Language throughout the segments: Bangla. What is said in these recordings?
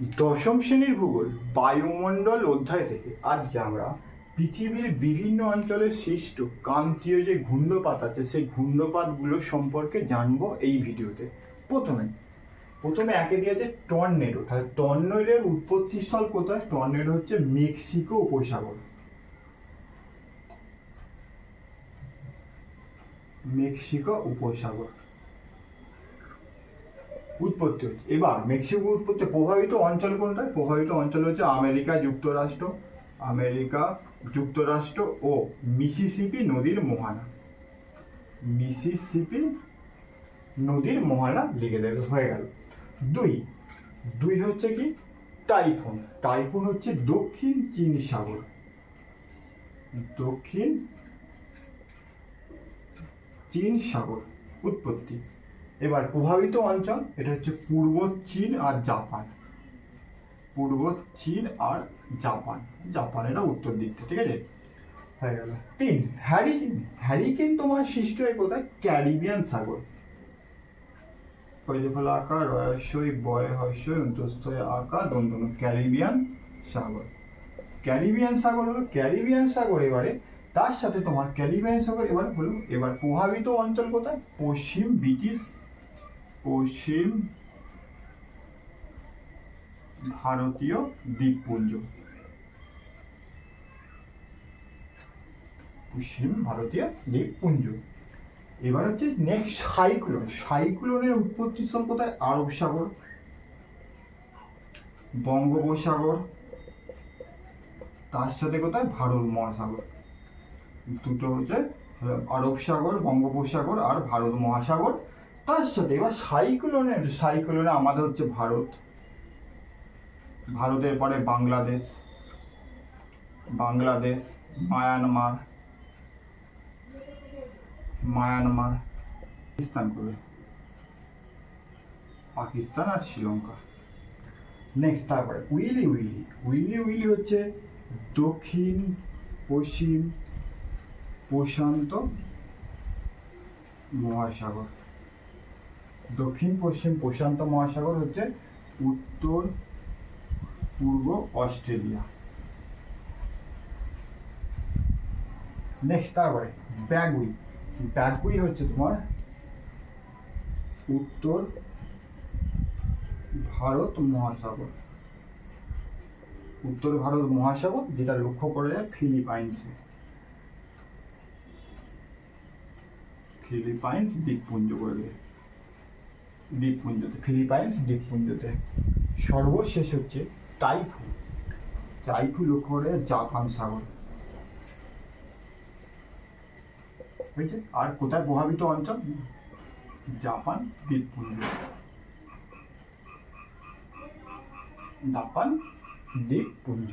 দশম শ্রেণির ভূগোল, বায়ুমণ্ডল অধ্যায় থেকে আজকে আমরা পৃথিবীর বিভিন্ন অঞ্চলে সৃষ্ট কান্তীয় যে ঘূর্ণপাত আছে, সেই ঘূর্ণপাতগুলো সম্পর্কে জানব এই ভিডিওতে। প্রথমে প্রথমে একে দিয়েছে টর্নেডো। তাহলে টর্নেডোর উৎপত্তিস্থল কোথায়? টর্নেডো হচ্ছে মেক্সিকো উপসাগর। মেক্সিকো উপসাগর। উৎপত্তি হচ্ছে। এবার মেক্সিকো উৎপত্তি প্রভাবিত অঞ্চল কোনটা? প্রভাবিত অঞ্চল হচ্ছে আমেরিকা, যুক্তরাষ্ট্র। আমেরিকা, যুক্তরাষ্ট্র ও মিসিসিপি নদীর মোহানা। মিসিসিপি নদীর মোহানা লিখে দেবে, হয়ে গেল। দুই। দুই হচ্ছে কি? টাইফুন। টাইফুন হচ্ছে দক্ষিণ চীন সাগর। দক্ষিণ চীন সাগর উৎপত্তি। এবার প্রভাবিত অঞ্চল, এটা হচ্ছে পূর্ব চীন আর জাপান। পূর্ব চীন আর জাপান। জাপান এটা উত্তর দিকটা, ঠিক আছে? হয়ে গেল। তিন হ্যারিকেন হ্যারিকেন তোমার সৃষ্টি হয় কোথায়? ক্যারিবিয়ান সাগর। পয়লে ফলা আকার রয়স্বই বয় হস্যই, অন্তস্থয় আকার দন্তন ক্যারিবিয়ান সাগর। ক্যারিবিয়ান সাগর হলো ক্যারিবিয়ান সাগর এবারে। তার সাথে তোমার ক্যারিবিয়ান সাগর এবার হলো, এবার প্রভাবিত অঞ্চল কোথায়? পশ্চিম ব্রিটিশ পশ্চিম ভারতীয় দ্বীপপুঞ্জ। পশ্চিম ভারতীয় দ্বীপপুঞ্জ। এবার হচ্ছে নেক্সট সাইক্লোন। সাইক্লোনের উৎপত্তি স্থল কোথায়? আরব সাগর, বঙ্গোপসাগর, তার সাথে কোথায়? ভারত মহাসাগর। দুটো হচ্ছে আরব সাগর, বঙ্গোপসাগর আর ভারত মহাসাগর। তার সাথে এবার সাইক্লোনের, সাইক্লোনে আমাদের হচ্ছে ভারত। ভারতের পরে বাংলাদেশ বাংলাদেশ, মায়ানমার মায়ানমার, পাকিস্তান করে। পাকিস্তান আর শ্রীলঙ্কা। নেক্সট তারপরে উইলি উইলি। উইলি উইলি হচ্ছে দক্ষিণ, পশ্চিম, প্রশান্ত মহাসাগর। দক্ষিণ, পশ্চিম প্রশান্ত মহাসাগর হচ্ছে উত্তর, পূর্ব অস্ট্রেলিয়া। নেক্সট তারপরে, ব্যাগুই। ব্যাগুই হচ্ছে তোমার উত্তর ভারত মহাসাগর। উত্তর ভারত মহাসাগর, যেটা লক্ষ্য করা যায় ফিলিপাইন্সে। ফিলিপাইন্স দ্বীপপুঞ্জ করে দেবে দ্বীপপুঞ্জতে ফিলিপাইন্স দ্বীপপুঞ্জতে সর্বশেষ হচ্ছে টাইফু। টাইফু লক্ষ্য করে জাপান সাগর। হয়েছে আর কোথায় প্রভাবিত অঞ্চল? জাপান দ্বীপপুঞ্জ জাপান দ্বীপপুঞ্জ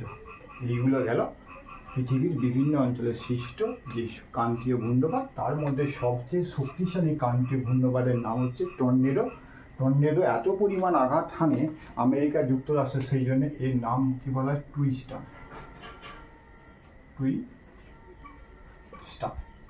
এইগুলো গেল পৃথিবীর বিভিন্ন অঞ্চলে সৃষ্ট যে ক্রান্তীয় ঘূর্ণপাত তার মধ্যে সবচেয়ে শক্তিশালী ক্রান্তীয় ঘূর্ণপাতের নাম হচ্ছে টর্নেডো টর্নেডো এত পরিমাণ আঘাত হানে আমেরিকা যুক্তরাষ্ট্রের সেই জন্য এর নাম কী বলা হয়? টুইস্টার। টুই স্টার